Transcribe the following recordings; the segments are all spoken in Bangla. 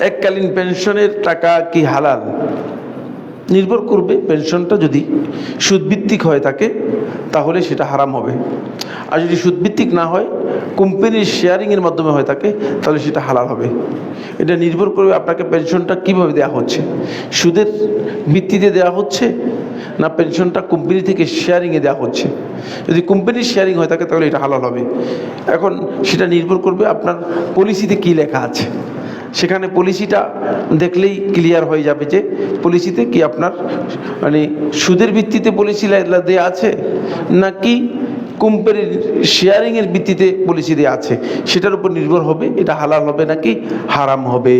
এককালীন পেনশনের টাকা কি হালাল? নির্ভর করবে পেনশনটা যদি সুদভিত্তিক হয়ে থাকে, তাহলে সেটা হারাম হবে। আর যদি সুদভিত্তিক না হয়, কোম্পানির শেয়ারিংয়ের মাধ্যমে হয়ে থাকে, তাহলে সেটা হালাল হবে। এটা নির্ভর করবে আপনাকে পেনশনটা কীভাবে দেওয়া হচ্ছে। সুদের ভিত্তিতে দেওয়া হচ্ছে, না পেনশনটা কোম্পানি থেকে শেয়ারিংয়ে দেওয়া হচ্ছে? যদি কোম্পানির শেয়ারিং হয়ে থাকে, তাহলে এটা হালাল হবে। এখন সেটা নির্ভর করবে আপনার পলিসিতে কী লেখা আছে। সেখানে পলিসিটা দেখলেই ক্লিয়ার হয়ে যাবে যে পলিসিতে কি আপনার মানে সুদের ভিত্তিতে পলিসি দেওয়া আছে? নাকি কোম্পানির শেয়ারিংয়ের ভিত্তিতে পলিসি দেওয়া আছে? সেটার উপর নির্ভর হবে, এটা হালাল হবে নাকি হারাম হবে?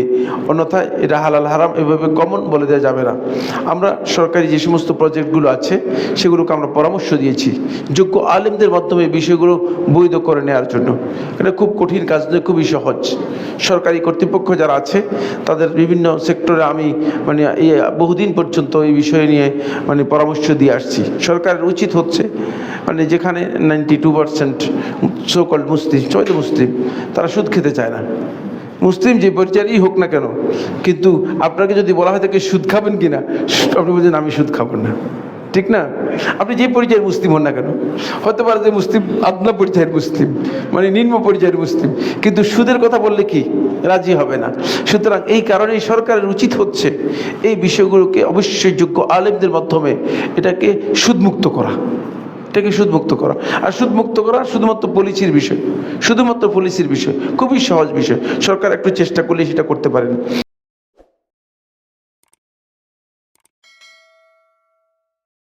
অন্যথায় এটা হালাল, হারাম এভাবে কমন বলে দেওয়া যাবে না। আমরা সরকারি যে সমস্ত প্রজেক্টগুলো আছে, সেগুলোকে আমরা পরামর্শ দিয়েছি। যোগ্য আলেমদের মাধ্যমে বিষয়গুলো বৈধ করে নেওয়ার জন্য। এটা খুব কঠিন কাজ নয়, খুবই সহজ। সরকারি কর্তৃপক্ষ যারা আছে, তাদের বিভিন্ন সেক্টরে আমি মানে বহুদিন পর্যন্ত এই বিষয় নিয়ে মানে পরামর্শ দিয়ে আসছি। সরকারের উচিত হচ্ছে মানে যেখানে ninety two percent so called মুসলিম, চৈত মুসলিম, তারা সুদ খেতে চায় না। মুসলিম যে পর্যায়েরই হোক না কেন, কিন্তু আপনাকে যদি বলা হয় তাকে সুদ খাবেন কি না আপনি বলছেন আমি সুদ খাব না। ঠিক না? আপনি যে পরিচয়ের মুসলিম হন না কেন? হতে পারে যে মুসলিম আদনা পর্যায়ের মুসলিম মানে নিম্ন পরিচয়ের মুসলিম, কিন্তু সুদের কথা বললে কি? রাজি হবে না। সুতরাং এই কারণেই সরকারের উচিত হচ্ছে এই বিষয়গুলোকে অবশ্যই যোগ্য আলেমদের মাধ্যমে এটাকে সুদমুক্ত করা। এটাকে সুদমুক্ত করা। আর সুদমুক্ত করা শুধুমাত্র পলিসির বিষয়, শুধুমাত্র পলিসির বিষয়, খুবই সহজ বিষয়। সরকার একটু চেষ্টা করলে সেটা করতে পারেন।